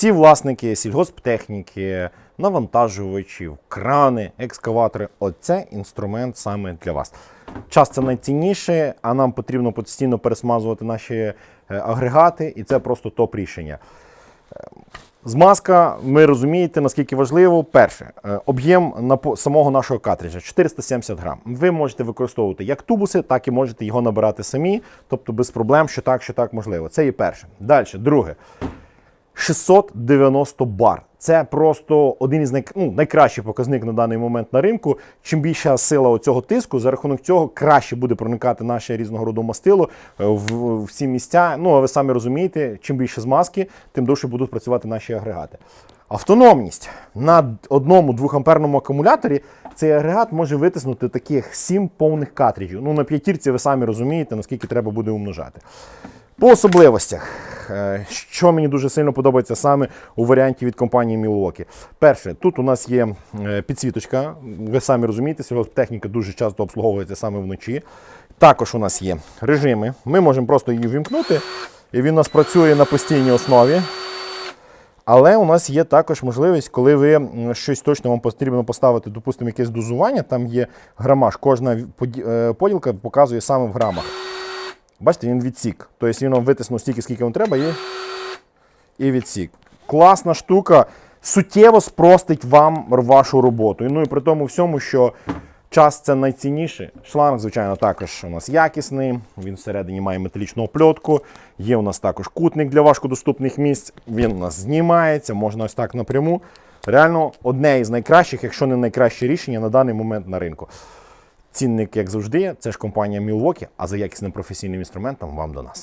Всі власники сільгосптехніки, навантажувачів, крани, екскаватори оце інструмент саме для вас. Час це найцінніше, а нам потрібно постійно пересмазувати наші е, агрегати, і це просто топ рішення. Змазка, ви розумієте, наскільки важливо. Перше, е, об'єм самого нашого картриджа 470 грам. Ви можете використовувати як тубуси, так і можете його набирати самі, тобто без проблем, що так, що так можливо. Це є перше. Далі, друге. 690 бар. Це просто один із най... ну, найкращий показник на даний момент на ринку. Чим більша сила цього тиску, за рахунок цього краще буде проникати наше різного роду мастило е, в в всі місця. Ну, а ви самі розумієте, чим більше змазки, тим довше будуть працювати наші агрегати. Автономність на одному 2-амперному акумуляторі цей агрегат може витиснути таких 7 повних картриджів. Ну, на п'ятірці ви самі розумієте, наскільки треба буде умножати. По особливостях, е, що мені дуже сильно подобається саме у варіанті від компанії Milwaukee. Перше, тут у нас є е, підсвіточка. Ви самі розумієте, сільгосптехніка дуже часто обслуговується саме вночі. Також у нас є режими. Ми можемо просто її вімкнути, і він у нас працює на постійній основі. Але у нас є також можливість, коли ви щось точно вам потрібно поставити, допустимо, якесь дозування, там є грамаж. Кожна е, поділка показує саме в грамах. Бачите, він відсік. Тобто він вам витиснув стільки, скільки вам треба, і, і відсік. Класна штука, суттєво спростить вам вашу роботу. Ну і при тому всьому, що час це найцінніше. Шланг, звичайно, також у нас якісний. Він всередині має металічну опльотку. Є у нас також кутник для важкодоступних місць. Він у нас знімається, можна ось так напряму. Реально одне із найкращих, якщо не найкраще рішення на даний момент на ринку. Цінник, як завжди, це ж компанія Milwaukee, а за якісним професійним інструментом вам до нас.